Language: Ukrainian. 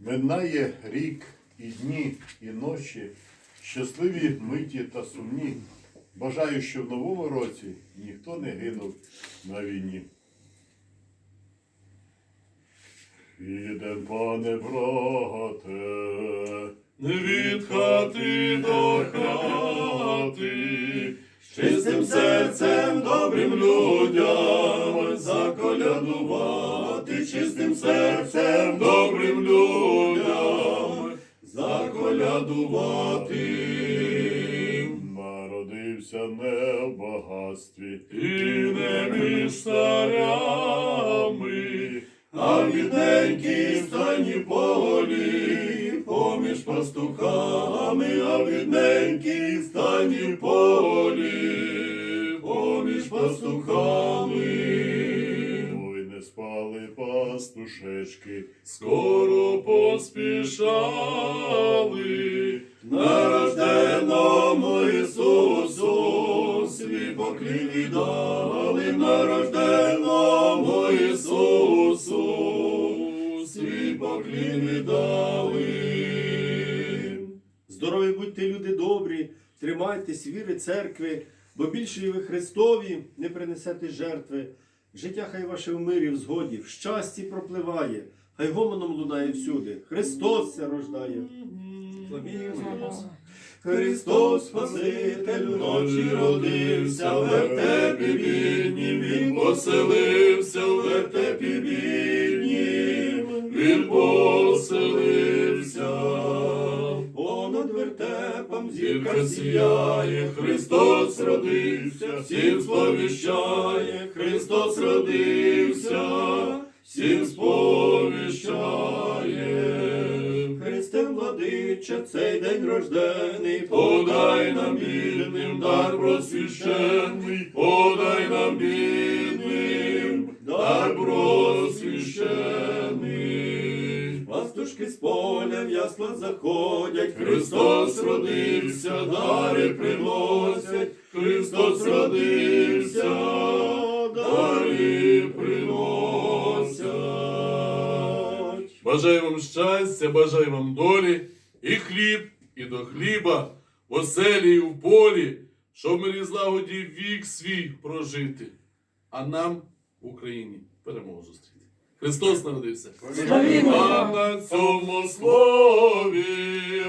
Минає рік і дні, і ночі, щасливі миті та сумні. Бажаю, що в новому році ніхто не гинув на війні. Ідем, пане брате, Не від хати до хати, чистим серцем добрим людям заколядувати, чистим серцем добрим заколядувати. народився не в багатстві, І не між царями, а бідненькі стані полі, поміж пастухами, а бідненькі стані полі, поміж пастухами. спали пастушечки, Скоро поспішали поклін віддали на рожденому Ісусу, свій поклін віддали. Здорові будьте, люди добрі, тримайтесь віри церкви, бо більше ви Христові не принесете жертви. Життя хай ваше в мирі, в згоді, в щасті пропливає, хай гомоном лунає всюди. Христос ся рождає. Христос Спаситель вночі родився, в вертепі біднім, Він поселився, в вертепі біднім, Він поселився. Понад вертепом зірка сіяє, Христос родився, всім сповіщає, Христос родився, всім сповіщає. Христе цей день рождений, подай нам бідним дар просвящений, подай нам бідним дар просвящений. Пастушки з поля в ясла заходять, Христос родився, дари приносять, Христос родився, дари приносять. Бажаю вам щастя, бажаю вам долі, і хліб, і до хліба, в оселі і в полі, щоб ми мирі злагоді вік свій прожити, а нам в Україні перемогу зустріти. Христос народився. Слава на цьому слові